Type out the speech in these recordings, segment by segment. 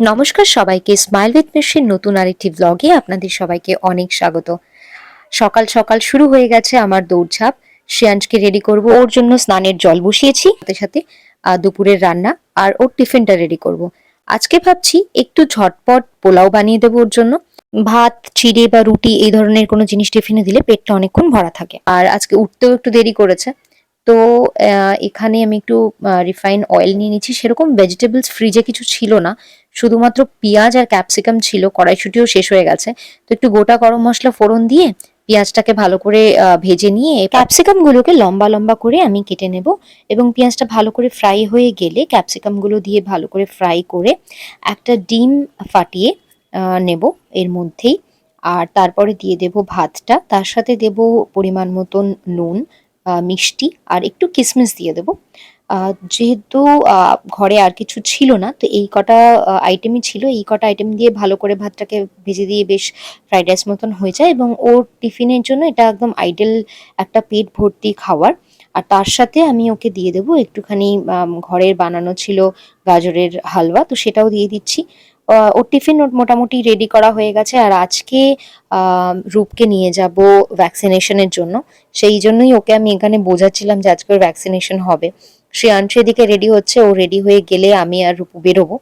নমস্কার সবাইকে smile with machine নতুন আরেকটি ব্লগে আপনাদের সবাইকে অনেক স্বাগত। সকাল সকাল শুরু হয়ে গেছে আমার দৌড়ঝাঁপ। শ্রেয়াংশকে রেডি করব, ওর জন্য স্নানের জল বসিয়েছি, সাথে সাথে দুপুরের রান্না আর ওর টিফিনটা রেডি করব। আজকে ভাবছি একটু ঝটপট পোলাও বানিয়ে দেবো ওর জন্য। ভাত, চিড়ে বা রুটি এই ধরনের কোনো জিনিস টিফিনে দিলে পেটটা অনেকক্ষণ ভরা থাকে। আর আজকে উঠতেও একটু দেরি করেছে। তো এখানে আমি একটু রিফাইন অয়েল নিয়ে নিচ্ছি। সেরকম ভেজিটেবলস ফ্রিজে কিছু ছিল না। শুধুমাত্র পেঁয়াজ আর ক্যাপসিকাম ছিল। কড়াইশুটিও শেষ হয়ে গেছে। তো একটু গোটা গরম মশলা ফোড়ন দিয়ে পেঁয়াজটাকে ভালো করে ভেজে নিয়ে ক্যাপসিকাম গুলোকে লম্বা লম্বা করে আমি কেটে নেব এবং পেঁয়াজটা ভালো করে ফ্রাই হয়ে গেলে ক্যাপসিকামগুলো দিয়ে ভালো করে ফ্রাই করে একটা ডিম ফাটিয়ে নেব এর মধ্যেই। আর তারপরে দিয়ে দেব ভাতটা। তার সাথে দেব পরিমাণ মতন নুন। মিষ্টি আর একটু কিসমিস দিয়ে দেবো। যেহেতু ঘরে আর কিছু ছিল না, তো এই কটা আইটেমই ছিল। এই কটা আইটেম দিয়ে ভালো করে ভাতটাকে ভেজে দিয়ে বেশ ফ্রাইড রাইস মতন হয়ে যায় এবং ওর টিফিনের জন্য এটা একদম আইডেল একটা পেট ভর্তি খাওয়ার। আর তার সাথে আমি ওকে দিয়ে দেবো একটুখানি ঘরের বানানো ছিল গাজরের হালুয়া তো সেটাও দিয়ে দিচ্ছি। ওর টিফিন মোটামুটি রেডি করা হয়ে গেছে আর আজকে রূপকে নিয়ে যাব ভ্যাকসিনেশনের জন্য। সেই জন্যই ওকে আমি এখানে বোঝাচ্ছিলাম যে আজকে ভ্যাকসিনেশন হবে। শ্রেয়াংশ এদিকে রেডি হচ্ছে, ও রেডি হয়ে গেলে আমি আর রূপু বেরোবো।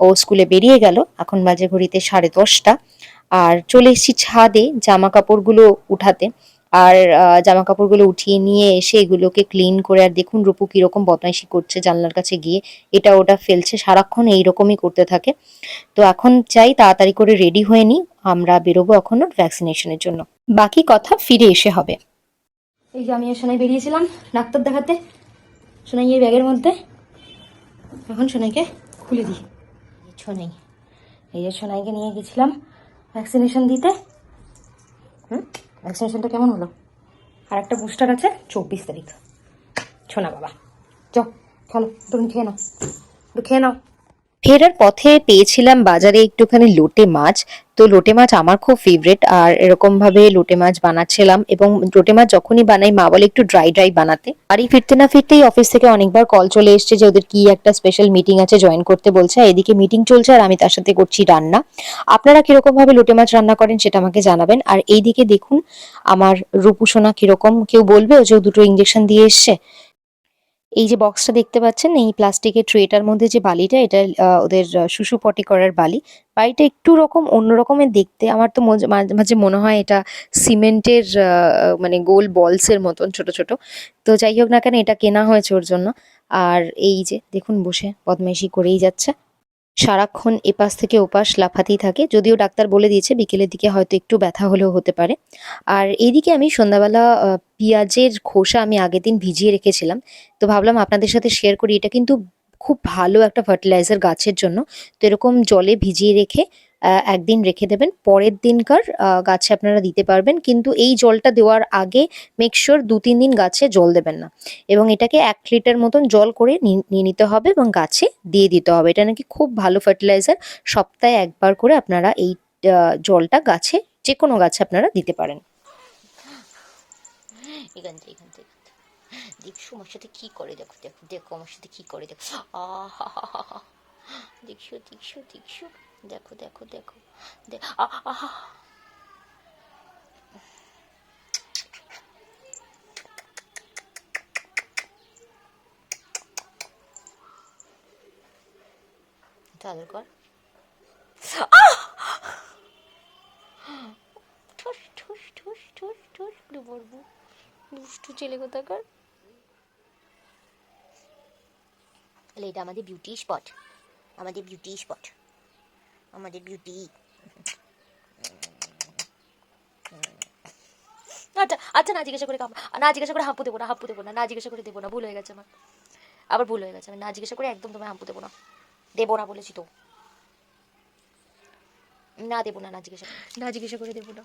ও স্কুলে বেরিয়ে গেল, এখন বাজে ঘড়িতে সাড়ে দশটা। আর চলে এসেছি ছাদে জামা কাপড়গুলো উঠাতে। আর জামা কাপড়গুলো উঠিয়ে নিয়ে এসে এগুলোকে ক্লিন করে আর দেখুন রূপু কীরকম বদমাইশি করছে জানলার কাছে গিয়ে। এটা ওটা ফেলছে, সারাক্ষণ এইরকমই করতে থাকে। তো এখন চাই তাড়াতাড়ি করে রেডি হয়ে নিই, আমরা বেরোবো এখন ওর ভ্যাকসিনেশনের জন্য। বাকি কথা ফিরে এসে হবে। এই যে আমি আর সোনাই বেরিয়েছিলাম ডাক্তার দেখাতে, সোনাই এই ব্যাগের মধ্যে। এখন সোনাইকে খুলে দিই। সোনাই, এই যে সোনাইকে নিয়ে গেছিলাম ভ্যাকসিনেশন দিতে। হুম? ভ্যাকসিনেশনটা কেমন হলো? আর একটা বুস্টার আছে, চব্বিশ তারিখ। শোনা বাবা। চ চলো তুমি খেয়ে নাও। একটু খেয়ে নাও। ফেরার পথে পেয়েছিলাম বাজারে একটুখানি লোটে মাছ। তো লোটে মাছ আমার খুব ফেভারিট আর এরকম ভাবে লোটে মাছ বানাচ্ছিলাম এবং লোটে মাছ যখনই বানাই, মা বলে একটু ড্রাই ড্রাই বানাতে। বাড়ি ফিরতে না ফিরতেই অফিস থেকে অনেকবার কল চলে এসেছে যে ওদের কি একটা স্পেশাল মিটিং আছে জয়েন করতে বলছে এদিকে মিটিং চলছে আর আমি তার সাথে করছি রান্না। আপনারা কীরকম ভাবে লোটে মাছ রান্না করেন সেটা আমাকে জানাবেন। আর এইদিকে দেখুন, আমার রূপুসোনা কীরকম, কেউ বলবে ও যে দুটো ইঞ্জেকশন দিয়ে এসছে? এই যে বক্সটা দেখতে পাচ্ছেন, এই প্লাস্টিকের ট্রেটার মধ্যে যে বালিটা, এটা ওদের শুশু পটি করার বালি। বাড়িটা একটু রকম, অন্য রকমের দেখতে। আমার তো মাঝে মনে হয় এটা সিমেন্টের মানে গোল বলসের মতন ছোট ছোট। তো যাই হোক না কেন, এটা কেনা হয়েছে ওর জন্য। আর এই যে, দেখুন, বসে বদমাইশি করেই যাচ্ছে। সারাক্ষণ এপাশ থেকে ওপাশ লাফাতেই থাকে, যদিও ডাক্তার বলে দিয়েছে বিকেলের দিকে হয়তো একটু ব্যথা হলেও হতে পারে। আর এইদিকে আমি সন্ধ্যাবেলা পেঁয়াজের খোসা আমি আগের দিন ভিজিয়ে রেখেছিলাম। তো ভাবলাম আপনাদের সাথে শেয়ার করি, এটা কিন্তু খুব ভালো একটা ফার্টিলাইজার গাছের জন্য। তো এরকম জলে ভিজিয়ে রেখে একদিন রেখে দেবেন। পরের দিনকার গাছে আপনারা দিতে পারবেন। কিন্তু এই জলটা দেওয়ার আগে মেক শিওর দু, তিন দিন গাছে জল দেবেন না। এবং এটাকে এক লিটার মতন জল করে নিয়ে নিতে হবে এবং গাছে দিয়ে দিতে হবে। এটা নাকি খুব ভালো ফার্টিলাইজার সপ্তাহে একবার করে আপনারা এই জলটা গাছে যে কোনো গাছে আপনারা দিতে পারেন। দেখছ আমার সাথে কি করে দেখো দেখো দেখো আমার সাথে কি করে দেখো। আহা দেখছ দেখছ দেখছ দেখো দেখো দেখো। কর। দুষ্টু ছেলে কোথাকার? এটা আমাদের বিউটি স্পট আমাদের বিউটি স্পট আমাদের বিউটি আচ্ছা আচ্ছা না জিজ্ঞাসা করে না জিজ্ঞাসা করে হাঁপু দেবো না হাঁপু দেবো না না জিজ্ঞাসা করে দেবো না, ভুল হয়ে গেছে আমার। আবার ভুল হয়ে গেছে, আমি না জিজ্ঞাসা করে একদম তোমায় হাঁপু দেবো না। দেবো না বলেছি তো। না দেবো না না জিজ্ঞাসা না জিজ্ঞাসা করে দেবো না।